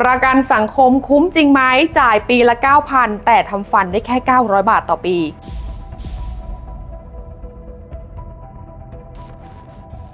ประกันสังคมคุ้มจริงไหมจ่ายปีละ 9,000 แต่ทำฟันได้แค่ 900 บาทต่อปี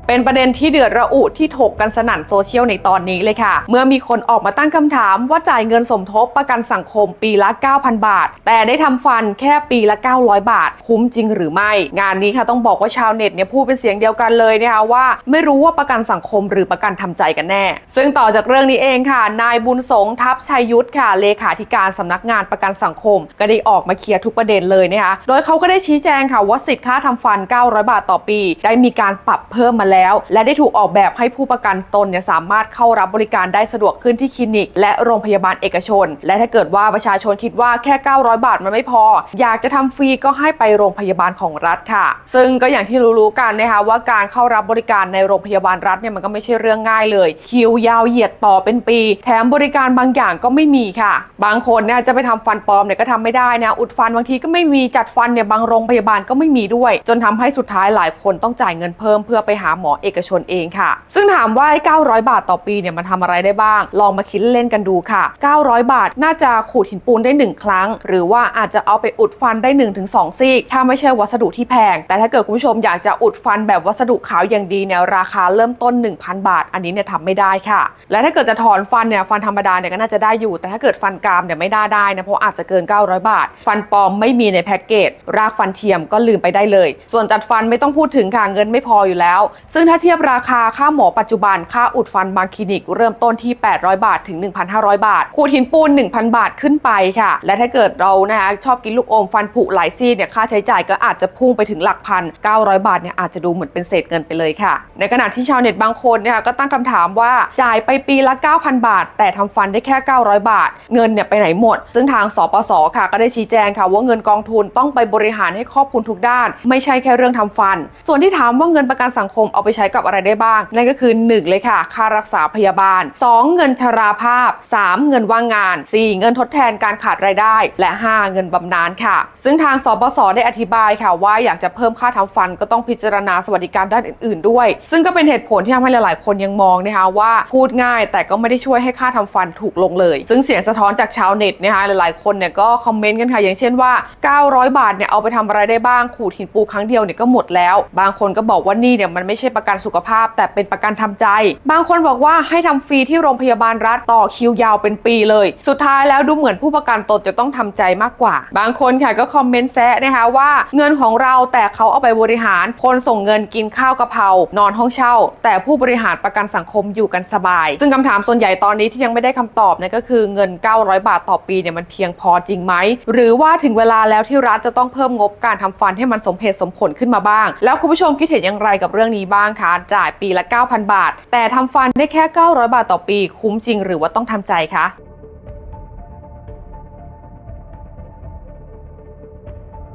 เป็นประเด็นที่เดือดระอุที่ถกกันสนั่นโซเชียลในตอนนี้เลยค่ะ เมื่อมีคนออกมาตั้งคำถามว่าจ่ายเงินสมทบประกันสังคมปีละ 9,000 บาท แต่ได้ทำฟันแค่ปีละ 900 บาท คุ้มจริงหรือไม่ งานนี้ค่ะต้องบอกว่าชาวเน็ตเนี่ยพูดเป็นเสียงเดียวกันเลยนะคะว่า ไม่รู้ว่าประกันสังคมหรือประกันทำใจกันแน่ ซึ่งต่อจากเรื่องนี้เองค่ะ นายบุญสงทัพชัยยุทธค่ะเลขาธิการสำนักงานประกันสังคม ก็ได้ออกมาเคลียร์ทุกประเด็นเลยนะคะโดยเขาก็ได้ชี้แจงค่ะว่าสิทธิ์ค่าทำฟัน 900 บาทต่อปี ได้มีการปรับเพิ่มมาแล้วและได้ถูกออกแบบให้ผู้ประกันตนเนี่ยสามารถเข้ารับบริการได้สะดวกขึ้นที่คลินิก และโรงพยาบาลเอกชน และถ้าเกิดว่าประชาชนคิดว่าแค่ 900 บาทมันไม่พอ อยากจะทำฟรีก็ให้ไปโรงพยาบาลของรัฐค่ะ ซึ่งก็อย่างที่รู้ๆกันนะคะว่าการเข้ารับบริการในโรงพยาบาลรัฐเนี่ยมันก็ไม่ใช่เรื่องง่ายเลย คิวยาวเหยียดต่อเป็นปี แถมบริการบางอย่างก็ไม่มีค่ะ บางคนเนี่ยจะไปทำฟันปลอมเนี่ยก็ทำไม่ได้นะอุดฟันบางทีก็ไม่มีจัดฟันเนี่ยบางโรงพยาบาลก็ไม่มีด้วย จนทำให้สุดท้ายหลายคนต้องจ่ายเงินเพิ่มเพื่อไปหาหมมอเอกชนเองค่ะ ซึ่งถามว่าไอ้900 บาทต่อปีเนี่ยมันทำอะไรได้บ้าง ลองมาคิดเล่นกันดูค่ะ 900 บาทน่าจะขูดหินปูนได้ 1 ครั้ง หรือว่าอาจจะเอาไปอุดฟันได้ 1-2 ซี่ถ้าไม่ใช่วัสดุที่แพง แต่ถ้าเกิดคุณผู้ชมอยากจะอุดฟันแบบวัสดุขาวอย่างดีเนี่ยราคาเริ่มต้น 1,000 บาท อันนี้เนี่ยทำไม่ได้ค่ะ และถ้าเกิดจะถอนฟันเนี่ยฟันธรรมดาเนี่ยก็น่าจะได้อยู่ แต่ถ้าเกิดฟันกรามเนี่ยไม่ได้ได้นะเพราะอาจจะเกิน 900 บาท ฟันปลอมไม่มีในแพ็กเกจรากฟันเทียมก็ลืมไปได้เลย ส่วนจัดฟันไม่ต้องพูดถึงค่ะเงินไม่พออยู่แล้วซึ่งถ้าเทียบราคาค่าหมอปัจจุบันค่าอุดฟันบางคลินิกเริ่มต้นที่ 800 บาท ถึง 1,500 บาท ขูดหินปูน 1,000 บาทขึ้นไปค่ะ และถ้าเกิดเรานะคะชอบกินลูกอมฟันผุหลายซี่เนี่ยค่าใช้จ่ายก็อาจจะพุ่งไปถึงหลักพัน 900 บาทเนี่ยอาจจะดูเหมือนเป็นเศษเงินไปเลยค่ะ ในขณะที่ชาวเน็ตบางคนเนี่ยก็ตั้งคำถามว่าจ่ายไปปีละ 9,000 บาท แต่ทำฟันได้แค่ 900 บาท เงินเนี่ยไปไหนหมด ซึ่งทางสปสค่ะก็ได้ชี้แจงค่ะว่าเงินกองทุนต้องไปบริหารให้ครอบคลุมทุกด้าน ไม่ใช่แค่เรื่องทำฟัน ส่วนที่ถามว่าเงินประกันสังคมเอาไปใช้กับอะไรได้บ้าง นั่นก็คือ 1 เลยค่ะ ค่ารักษาพยาบาล 2 เงินชราภาพ 3 เงินว่างงาน 4 เงินทดแทนการขาดรายได้ และ 5 เงินบำนาญค่ะ ซึ่งทางสปสได้อธิบายค่ะว่าอยากจะเพิ่มค่าทำฟันก็ต้องพิจารณาสวัสดิการด้านอื่น ๆ ด้วย ซึ่งก็เป็นเหตุผลที่ทำให้หลาย ๆ คนยังมองนะคะว่าพูดง่าย แต่ก็ไม่ได้ช่วยให้ค่าทำฟันถูกลงเลย ซึ่งเสียงสะท้อนจากชาวเน็ตนะคะหลาย ๆ คนเนี่ยก็คอมเมนต์กันค่ะอย่างเช่นว่า 900 บาทเนี่ยเอาไปทำอะไรได้บ้างขูดหินปูครั้งเดียวเนี่ยก็หมดแล้ว บางคนก็บอกว่านี่เนี่ยมันไม่ใช่ประกันสุขภาพ แต่เป็นประกันทำใจ บางคนบอกว่าให้ทำฟรีที่โรงพยาบาลรัฐต่อคิวยาวเป็นปีเลย สุดท้ายแล้วดูเหมือนผู้ประกันตนจะต้องทำใจมากกว่า บางคนค่ะก็คอมเมนต์แซะนะคะว่าเงินของเราแต่เขาเอาไปบริหาร คนส่งเงินกินข้าวกะเพรานอนห้องเช่า แต่ผู้บริหารประกันสังคมอยู่กันสบาย ซึ่งคำถามส่วนใหญ่ตอนนี้ที่ยังไม่ได้คำตอบเนี่ยก็คือเงิน 900 บาทต่อปีเนี่ยมันเพียงพอจริงไหมหรือว่าถึงเวลาแล้วที่รัฐจะต้องเพิ่มงบการทำฟันให้มันสมเหตุสมผลขึ้นมาบ้าง แล้วคุณผู้ชมคิดเห็นอย่างไรกับเรื่องนี้บ้างางคะจ่ายปีละ 9,000 บาท แต่ทำฟันได้แค่ 900 บาทต่อปี คุ้มจริงหรือว่าต้องทำใจคะ